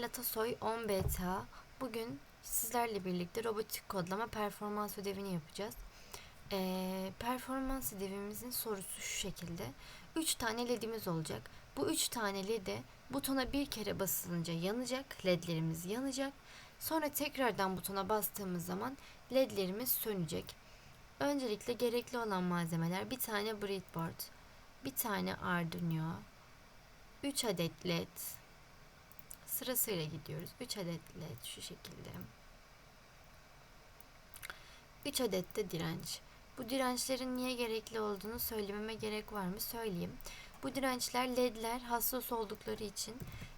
Latasoy 10 beta. Bugün sizlerle birlikte robotik kodlama performans ödevini yapacağız. Ee, performans ödevimizin sorusu şu şekilde. 3 tane ledimiz olacak. Bu 3 tane lede butona bir kere basılınca yanacak. Ledlerimiz yanacak. Sonra tekrardan butona bastığımız zaman ledlerimiz sönecek. Öncelikle gerekli olan malzemeler bir tane breadboard, bir tane Arduino, 3 adet led, Sırasıyla gidiyoruz. 3 adet led şu şekilde. 3 adet de direnç. Bu dirençlerin niye gerekli olduğunu söylememe gerek var mı? Söyleyeyim. Bu dirençler ledler hassas oldukları için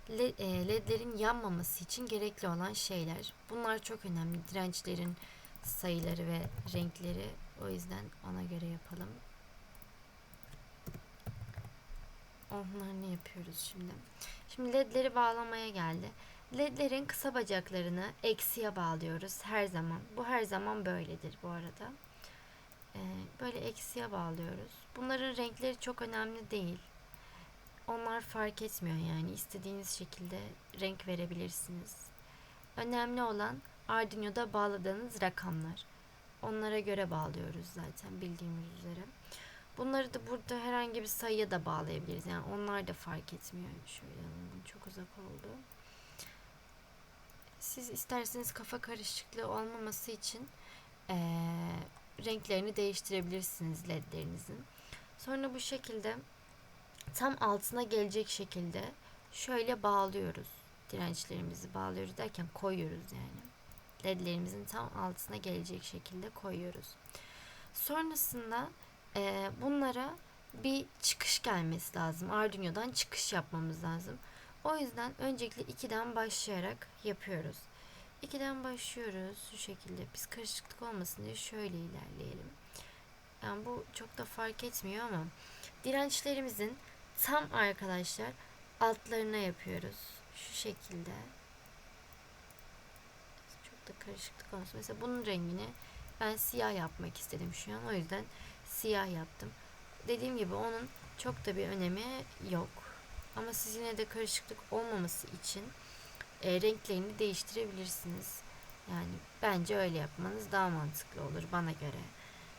e, ledlerin yanmaması için gerekli olan şeyler. Bunlar çok önemli. Dirençlerin sayıları ve renkleri. O yüzden ona göre yapalım. Onları ne yapıyoruz şimdi? Şimdi ledleri bağlamaya geldi. Ledlerin kısa bacaklarını eksiye bağlıyoruz her zaman. Bu her zaman böyledir bu arada. Ee, böyle eksiye bağlıyoruz. Bunların renkleri çok önemli değil. Onlar fark etmiyor yani istediğiniz şekilde renk verebilirsiniz. Önemli olan Arduino'da bağladığınız rakamlar. Onlara göre bağlıyoruz zaten bildiğimiz üzere. Bunları da burada herhangi bir sayıya da bağlayabiliriz. Yani onlar da fark etmiyor. Şöyle. Çok uzak oldu. Siz isterseniz kafa karışıklığı olmaması için ee, renklerini değiştirebilirsiniz ledlerinizin. Sonra bu şekilde tam altına gelecek şekilde şöyle bağlıyoruz. Dirençlerimizi bağlıyoruz derken koyuyoruz yani. Ledlerimizin tam altına gelecek şekilde koyuyoruz. Sonrasında e, bunlara bir çıkış gelmesi lazım. Arduino'dan çıkış yapmamız lazım. O yüzden öncelikle 2'den başlayarak yapıyoruz. 2'den başlıyoruz şu şekilde. Biz karışıklık olmasın diye şöyle ilerleyelim. Yani bu çok da fark etmiyor ama dirençlerimizin tam arkadaşlar altlarına yapıyoruz. Şu şekilde. Çok da karışıklık olmasın. Mesela bunun rengini ben siyah yapmak istedim şu an. O yüzden siyah yaptım. Dediğim gibi onun çok da bir önemi yok. Ama siz yine de karışıklık olmaması için e, renklerini değiştirebilirsiniz. Yani bence öyle yapmanız daha mantıklı olur bana göre.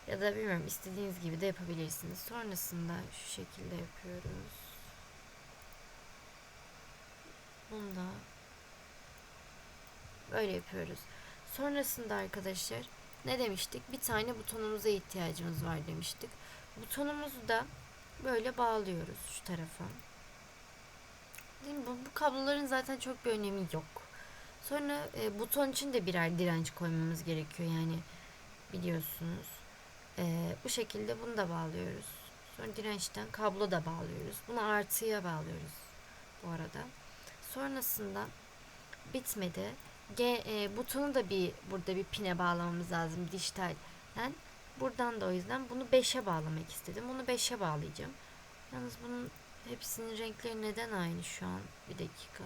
Ya da bilmiyorum istediğiniz gibi de yapabilirsiniz. Sonrasında şu şekilde yapıyoruz. Bunu da böyle yapıyoruz. Sonrasında arkadaşlar ne demiştik? Bir tane butonumuza ihtiyacımız var demiştik. Butonumuzu da böyle bağlıyoruz şu tarafa. Değil mi? Bu, bu kabloların zaten çok bir önemi yok. Sonra e, buton için de birer direnç koymamız gerekiyor yani biliyorsunuz. E, bu şekilde bunu da bağlıyoruz. Sonra dirençten kablo da bağlıyoruz. Bunu artıya bağlıyoruz bu arada. Sonrasında bitmedi. G e, butonu da bir burada bir pine bağlamamız lazım dijitalden. Buradan da o yüzden bunu 5'e bağlamak istedim. Bunu 5'e bağlayacağım. Yalnız bunun hepsinin renkleri neden aynı şu an? Bir dakika.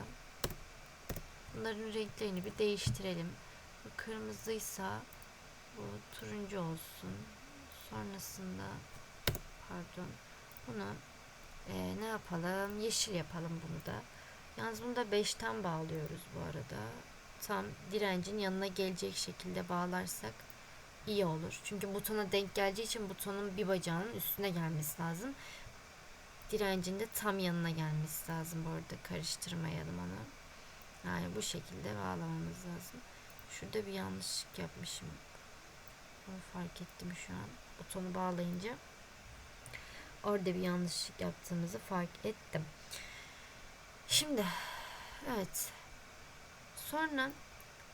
Bunların renklerini bir değiştirelim. Bu kırmızıysa bu turuncu olsun. Sonrasında pardon bunu e, ne yapalım? Yeşil yapalım bunu da. Yalnız bunu da 5'ten bağlıyoruz bu arada tam direncin yanına gelecek şekilde bağlarsak iyi olur. Çünkü butona denk geleceği için butonun bir bacağının üstüne gelmesi lazım. Direncin de tam yanına gelmesi lazım bu arada. Karıştırmayalım onu. Yani bu şekilde bağlamamız lazım. Şurada bir yanlışlık yapmışım. Onu fark ettim şu an. Butonu bağlayınca orada bir yanlışlık yaptığımızı fark ettim. Şimdi evet Sonra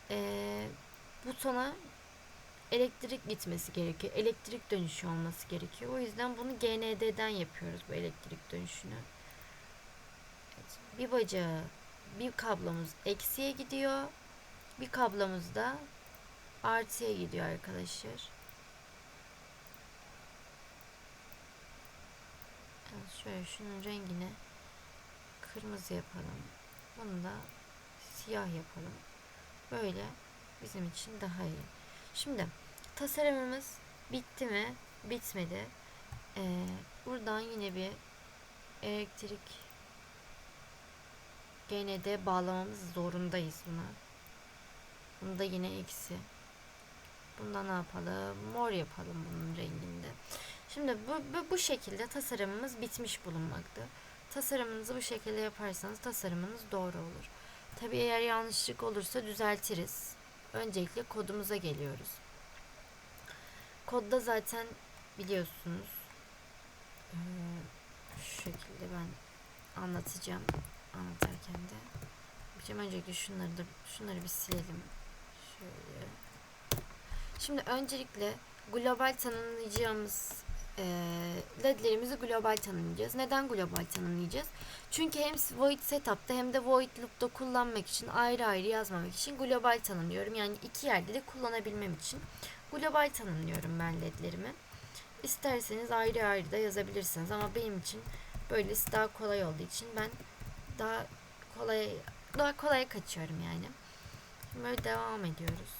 e, butona elektrik gitmesi gerekiyor. Elektrik dönüşü olması gerekiyor. O yüzden bunu GND'den yapıyoruz bu elektrik dönüşünü. Evet, bir bacağı, bir kablomuz eksiye gidiyor. Bir kablomuz da artıya gidiyor arkadaşlar. Yani şöyle şunun rengini kırmızı yapalım. Bunu da siyah yapalım. Böyle bizim için daha iyi. Şimdi tasarımımız bitti mi? Bitmedi. Ee, buradan yine bir elektrik gene de bağlamamız zorundayız buna. Bunda yine eksi. Bunda ne yapalım? Mor yapalım bunun renginde. Şimdi bu, bu, bu şekilde tasarımımız bitmiş bulunmakta. Tasarımınızı bu şekilde yaparsanız tasarımınız doğru olur. Tabii eğer yanlışlık olursa düzeltiriz. Öncelikle kodumuza geliyoruz. Kodda zaten biliyorsunuz. Şu şekilde ben anlatacağım. Anlatırken de. Bizim öncelikle şunları da şunları bir silelim. Şöyle. Şimdi öncelikle global tanımlayacağımız e, ledlerimizi global tanımlayacağız. Neden global tanımlayacağız? Çünkü hem void setup'ta hem de void loop'ta kullanmak için ayrı ayrı yazmamak için global tanımlıyorum. Yani iki yerde de kullanabilmem için global tanımlıyorum ben ledlerimi. İsterseniz ayrı ayrı da yazabilirsiniz ama benim için böylesi daha kolay olduğu için ben daha kolay daha kolay kaçıyorum yani. Şimdi böyle devam ediyoruz.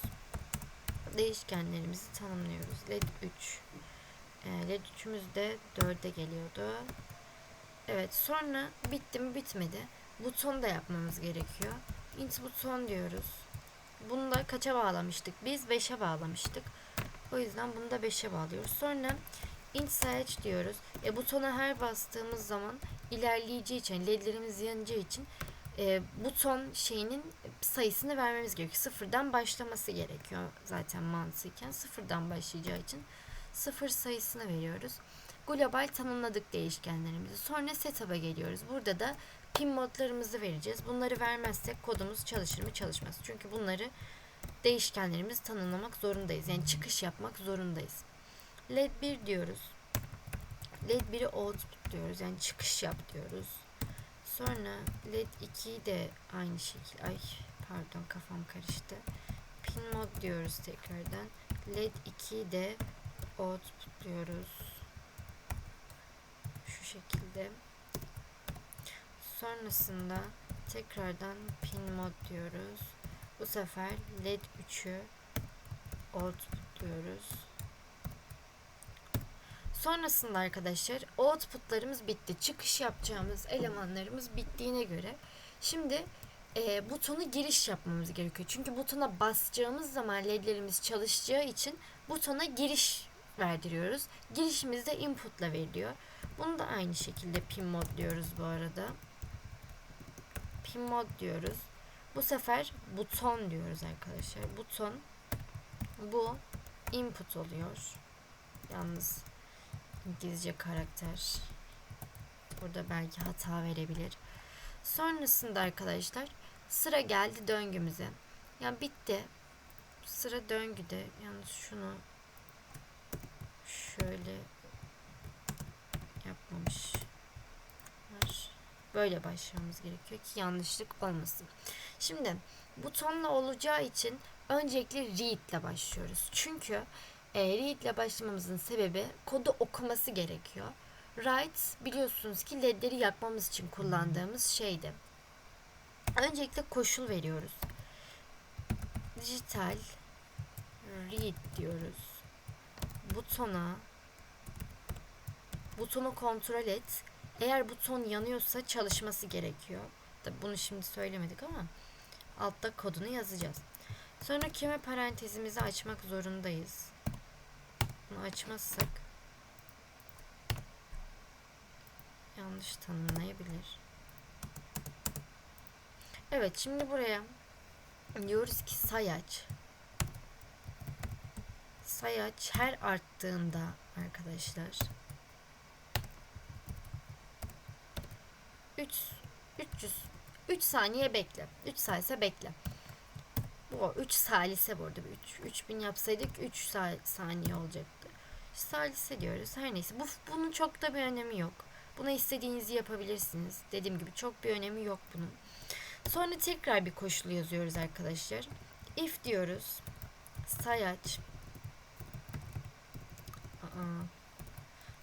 Değişkenlerimizi tanımlıyoruz. LED 3. LED 3'ümüz de 4'e geliyordu. Evet sonra bitti mi bitmedi. Buton da yapmamız gerekiyor. Int buton diyoruz. Bunu da kaça bağlamıştık? Biz 5'e bağlamıştık. O yüzden bunu da 5'e bağlıyoruz. Sonra int search diyoruz. E, butona her bastığımız zaman ilerleyeceği için, ledlerimiz yanacağı için e, buton şeyinin sayısını vermemiz gerekiyor. Sıfırdan başlaması gerekiyor zaten mantıken. Sıfırdan başlayacağı için sıfır sayısını veriyoruz. Global tanımladık değişkenlerimizi. Sonra setup'a geliyoruz. Burada da pin modlarımızı vereceğiz. Bunları vermezsek kodumuz çalışır mı çalışmaz. Çünkü bunları değişkenlerimizi tanımlamak zorundayız. Yani çıkış yapmak zorundayız. LED 1 diyoruz. LED 1'i output diyoruz. Yani çıkış yap diyoruz. Sonra LED 2'yi de aynı şekilde. Ay pardon kafam karıştı. Pin mod diyoruz tekrardan. LED 2'yi de output diyoruz. Şu şekilde. Sonrasında tekrardan pin mod diyoruz. Bu sefer LED 3'ü output diyoruz. Sonrasında arkadaşlar outputlarımız bitti. Çıkış yapacağımız elemanlarımız bittiğine göre şimdi e, butonu giriş yapmamız gerekiyor. Çünkü butona basacağımız zaman ledlerimiz çalışacağı için butona giriş verdiriyoruz. Girişimiz de inputla veriliyor. Bunu da aynı şekilde pin mod diyoruz bu arada. Pin mod diyoruz. Bu sefer buton diyoruz arkadaşlar. Buton bu input oluyor. Yalnız İngilizce karakter burada belki hata verebilir. Sonrasında arkadaşlar sıra geldi döngümüze. Yani bitti. Sıra döngüde. Yalnız şunu şöyle yapmamışlar. Böyle başlamamız gerekiyor ki yanlışlık olmasın. Şimdi butonla olacağı için öncelikle read ile başlıyoruz. Çünkü e, read ile başlamamızın sebebi kodu okuması gerekiyor. Write biliyorsunuz ki ledleri yakmamız için kullandığımız şeydi. Öncelikle koşul veriyoruz. Dijital read diyoruz. Butona butonu kontrol et. Eğer buton yanıyorsa çalışması gerekiyor. Tabi bunu şimdi söylemedik ama altta kodunu yazacağız. Sonra küme parantezimizi açmak zorundayız. Bunu açmazsak yanlış tanımlayabilir. Evet şimdi buraya diyoruz ki sayaç sayaç her arttığında arkadaşlar 3 300 3 saniye bekle. 3 salise bekle. Bu 3 salise burada 3 3000 yapsaydık 3 saniye olacaktı. Salise diyoruz. Her neyse. Bu bunun çok da bir önemi yok. Buna istediğinizi yapabilirsiniz. Dediğim gibi çok bir önemi yok bunun. Sonra tekrar bir koşulu yazıyoruz arkadaşlar. If diyoruz. Sayaç. Aa.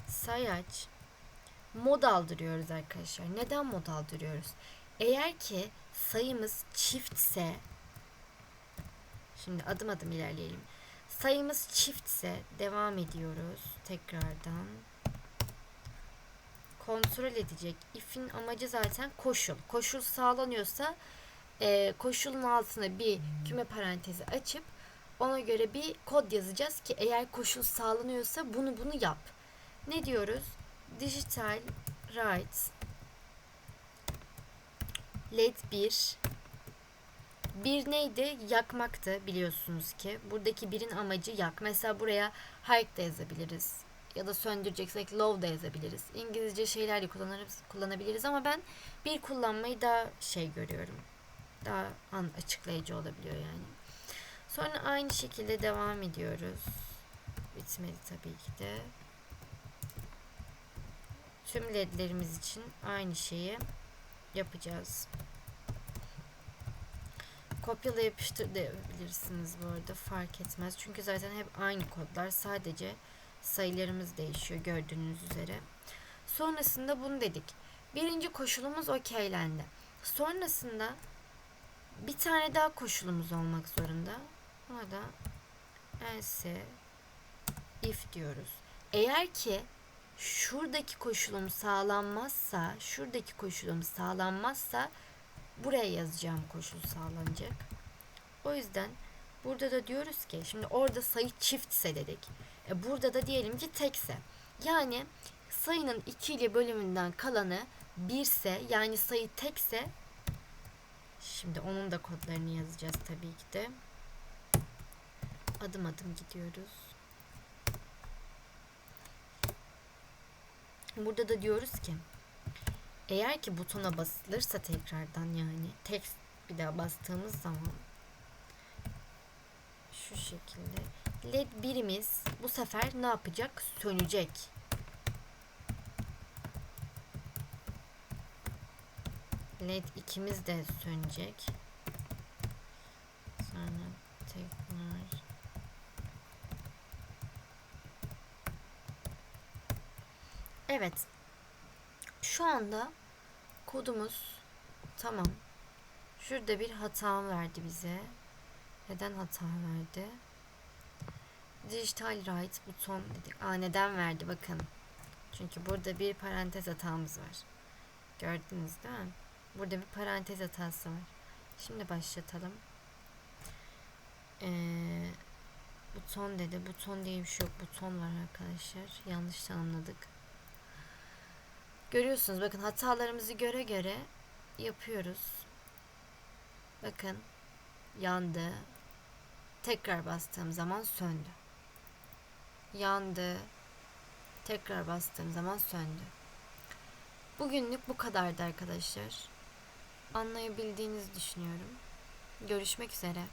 Sayaç mod aldırıyoruz arkadaşlar. Neden mod aldırıyoruz? Eğer ki sayımız çiftse şimdi adım adım ilerleyelim. Sayımız çiftse devam ediyoruz tekrardan. kontrol edecek. If'in amacı zaten koşul. Koşul sağlanıyorsa e, koşulun altına bir küme parantezi açıp ona göre bir kod yazacağız ki eğer koşul sağlanıyorsa bunu bunu yap. Ne diyoruz? Digital write led 1 bir neydi? Yakmaktı biliyorsunuz ki. Buradaki birin amacı yak. Mesela buraya hike de yazabiliriz. Ya da söndüreceksek low da yazabiliriz. İngilizce şeyler de kullanırız, kullanabiliriz ama ben bir kullanmayı daha şey görüyorum. Daha an açıklayıcı olabiliyor yani. Sonra aynı şekilde devam ediyoruz. Bitmedi tabii ki de. Tüm ledlerimiz için aynı şeyi yapacağız. Kopyala yapıştır da bu arada fark etmez. Çünkü zaten hep aynı kodlar sadece sayılarımız değişiyor gördüğünüz üzere. Sonrasında bunu dedik. Birinci koşulumuz okeylendi. Sonrasında bir tane daha koşulumuz olmak zorunda. O da else if diyoruz. Eğer ki şuradaki koşulum sağlanmazsa, şuradaki koşulum sağlanmazsa buraya yazacağım koşul sağlanacak. O yüzden burada da diyoruz ki şimdi orada sayı çiftse dedik. E burada da diyelim ki tekse. Yani sayının 2 ile bölümünden kalanı 1 ise yani sayı tekse şimdi onun da kodlarını yazacağız tabii ki de. Adım adım gidiyoruz. Burada da diyoruz ki eğer ki butona basılırsa tekrardan yani text bir daha bastığımız zaman şu şekilde led birimiz bu sefer ne yapacak? Sönecek. led ikimiz de sönecek. Sonra tekrar Evet. Şu anda kodumuz tamam. Şurada bir hata verdi bize. Neden hata verdi? Digital right buton dedik. Aa neden verdi bakın. Çünkü burada bir parantez hatamız var. Gördünüz değil mi? Burada bir parantez hatası var. Şimdi başlatalım. Ee, buton dedi. Buton diye bir şey yok. Buton var arkadaşlar. Yanlış tanımladık. Görüyorsunuz bakın hatalarımızı göre göre yapıyoruz. Bakın yandı. Tekrar bastığım zaman söndü. Yandı. Tekrar bastığım zaman söndü. Bugünlük bu kadardı arkadaşlar. Anlayabildiğinizi düşünüyorum. Görüşmek üzere.